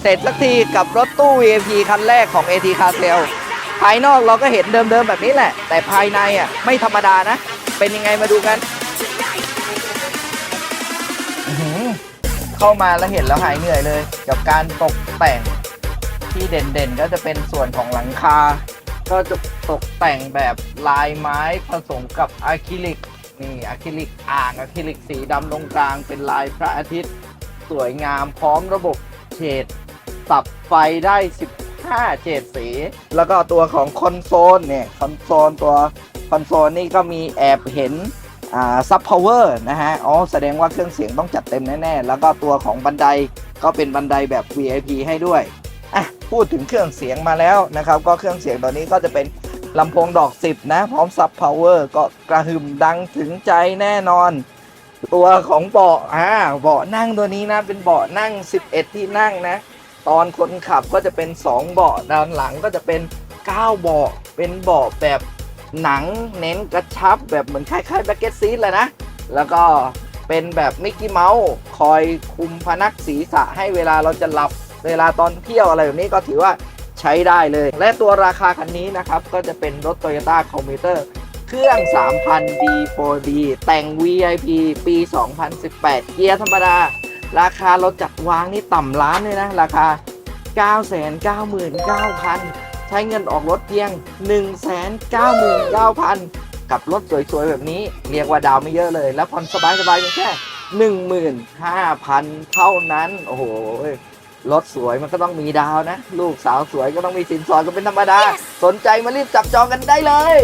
เสร็จสักทีกับรถตู้ VIP คันแรกของ AT Car Sale ภายนอกเราก็เห็นเดิมๆแบบนี้แหละ แต่ภายในอะไม่ธรรมดานะ เป็นยังไงมาดูกัน เข้ามาแล้วเห็นแล้วหายเหนื่อยเลย กับการตกแต่งที่เด่นๆ ก็จะเป็นส่วนของหลังคา ก็จะตกแต่งแบบลายไม้ผสมกับอะคริลิกนี่อะคริลิกอ่างอะคริลิกสีดำตรงกลางเป็นลายพระอาทิตย์ สวยงามพร้อมระบบเฉด สับไฟได้ 15 เฉดสี แล้วก็ตัวของคอนโซลเนี่ยคอนโซลตัวคอนโซลนี่ก็มีแอบเห็นอ่าซับพาวเวอร์นะฮะ อ๋อ แสดงว่าเครื่องเสียงต้องจัดเต็มแน่ ๆ แล้วก็ตัวของบันไดก็เป็นบันไดแบบ VIP ให้ด้วย อะ พูดถึงเครื่องเสียงมาแล้วนะครับ ก็เครื่องเสียงตัวนี้ก็จะเป็นลำโพงดอก 10 นะ พร้อมซับพาวเวอร์ก็กระหึ่มดังถึงใจแน่นอน ตัวของเบาะอ่าเบาะนั่งตัวนี้นะ เป็นเบาะนั่ง 11 ที่นั่งนะ ตอนคนขับก็จะเป็น 2 เบาะด้านหลังก็จะเป็น 9 เบาะเป็นเบาะแบบหนังเน้นกระชับแบบเหมือนคล้ายๆแบ็กเก็ตซีทเลยนะ แล้วก็เป็นแบบมิกกี้เมาส์คอยคุมพนักศีรษะให้เวลาเราจะหลับเวลาตอนเที่ยวอะไรแบบนี้ก็ถือว่าใช้ได้เลย และตัวราคาคันนี้นะครับ ก็จะเป็นรถ Toyota Commuter เครื่อง 3,000 D4D แต่ง VIP ปี 2018 เกียร์ธรรมดา ราคาเราจัดวางนี่ต่ำล้านเลยนะ ราคา 999,000 ใช้เงินออกรถเพียง 199,000 กับรถสวยๆ แบบนี้ เรียกว่าดาวไม่เยอะเลย แล้วผ่อนสบายๆเพียงแค่ 15,000 เท่านั้น โอ้โหรถสวยมันก็ต้องมีดาวนะ ลูกสาวสวยก็ต้องมีสินสอดก็เป็นธรรมดา สนใจมารีบจับจองกันได้เลย